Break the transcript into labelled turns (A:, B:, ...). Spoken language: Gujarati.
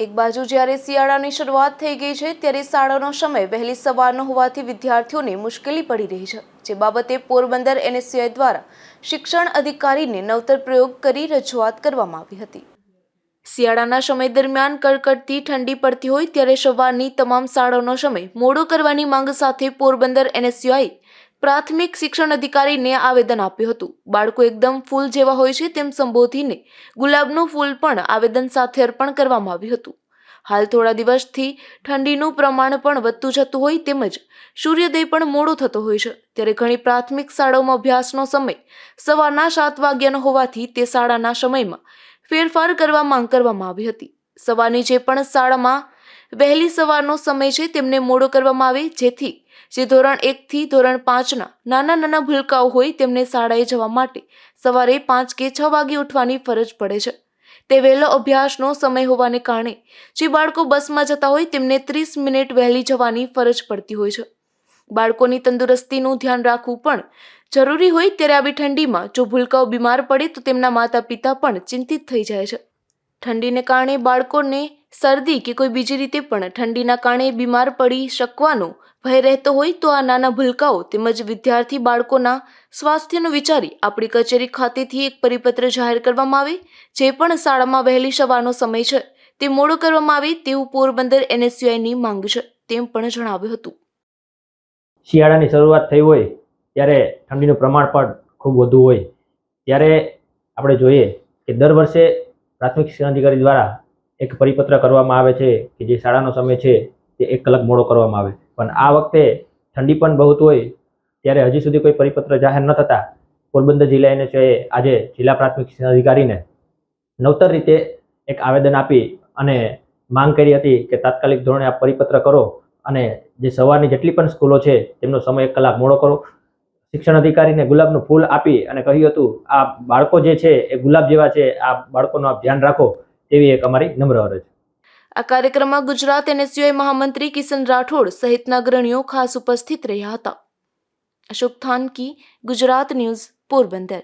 A: એક બાજુ જ્યારે શિયાળાની શરૂઆત થઈ ગઈ છે, ત્યારે શાળાનો સમય વહેલી સવારનો હોવાથી વિદ્યાર્થીઓને મુશ્કેલી પડી રહી છે, જે બાબતે પોરબંદર એનએસયુઆઈ દ્વારા શિક્ષણ અધિકારીને નવતર પ્રયોગ કરી રજૂઆત કરવામાં આવી હતી. શિયાળાના સમય દરમિયાન કડકડતી ઠંડી પડતી હોય, ત્યારે સવારની તમામ શાળાનો સમય મોડો કરવાની માંગ સાથે પોરબંદર એનએસયુઆઈ પ્રાથમિક શિક્ષણ અધિકારીને આવેદન આપ્યું હતું. બાળકો એકદમ ફૂલ જેવા હોય છે તેમ સંબોધીને ગુલાબનું ફૂલ પણ આવેદન સાથે અર્પણ કરવામાં આવ્યું હતું. હાલ થોડા દિવસથી ઠંડીનું પ્રમાણ પણ વધતું જતું હોય તેમજ સૂર્યોદય પણ મોડો થતો હોય છે. ત્યારે ઘણી પ્રાથમિક શાળાઓમાં અભ્યાસનો સમય સવારના સાત વાગ્યાનો હોવાથી તે શાળાના સમયમાં ફેરફાર કરવા માંગ કરવામાં આવી હતી. સવારની જે પણ શાળામાં વહેલી સવારનો સમય છે તેમને મોડો કરવામાં આવે. જેથી જે ધોરણ એકથી ધોરણ પાંચના નાના નાના ભૂલકાઓ હોય તેમને શાળાએ જવા માટે સવારે પાંચ કે છ વાગે ઉઠવાની ફરજ પડે છે. તે વહેલો અભ્યાસનો સમય હોવાને કારણે જે બાળકો બસમાં જતા હોય તેમને ત્રીસ મિનિટ વહેલી જવાની ફરજ પડતી હોય છે. બાળકોની તંદુરસ્તીનું ધ્યાન રાખવું પણ જરૂરી હોય ત્યારે આવી ઠંડીમાં જો ભૂલકાઓ બીમાર પડે તો તેમના માતા પિતા પણ ચિંતિત થઈ જાય છે. ઠંડીને કારણે બાળકોને શરદી કે કોઈ બીજી રીતે પણ ઠંડીના કારણે બીમાર પડી શકવાનો ભય રહેતો હોય તો આ નાના ભૂલકાઓ તેમજ વિદ્યાર્થી બાળકોના સ્વાસ્થ્યનું વિચારી આપણી કચેરી ખાતેથી એક પરિપત્ર જાહેર કરવામાં આવે, જે પણ શાળામાં વહેલી સવારનો સમય છે, તે મોડો કરવામાં આવે તેવું પોરબંદર એનએસયુઆઈની માંગ છે, તેમ પણ જણાવ્યું હતું.
B: શિયાળાની શરૂઆત થઈ હોય, ત્યારે ઠંડીનું પ્રમાણ પણ ખૂબ વધુ હોય, ત્યારે આપણે જોઈએ કે દર વર્ષે પ્રાથમિક શિક્ષણ અધિકારી દ્વારા એક પરિપત્ર કરવામાં આવે છે કે જે શાળાનો સમય છે તે એક કલાક મોડો કરવામાં આવે. પણ આ વખતે ઠંડી પણ બહુ હોય, ત્યારે હજી સુધી કોઈ પરિપત્ર જાહેર ન થતાં પોરબંદર જિલ્લા એનએચઓએ આજે જિલ્લા પ્રાથમિક શિક્ષણ અધિકારીને નવતર રીતે એક આવેદન આપી અને માંગ કરી હતી કે તાત્કાલિક ધોરણે આ પરિપત્ર કરો અને જે સવારની જેટલી પણ સ્કૂલો છે તેમનો સમય એક કલાક મોડો કરો. શિક્ષણ અધિકારીને ગુલાબનું ફૂલ આપી અને કહ્યું હતું, આ બાળકો જે છે એ ગુલાબ જેવા છે, આ બાળકોનું આપ ધ્યાન રાખો તેવી એક અમારી નમ્ર અરજ
A: આ કાર્યક્રમમાં ગુજરાત એનએસયુઆઈ મહામંત્રી કિશન રાઠોડ સહિતના અગ્રણીઓ ખાસ ઉપસ્થિત રહ્યા હતા. અશોક થાનકી, ગુજરાત ન્યૂઝ, પોરબંદર.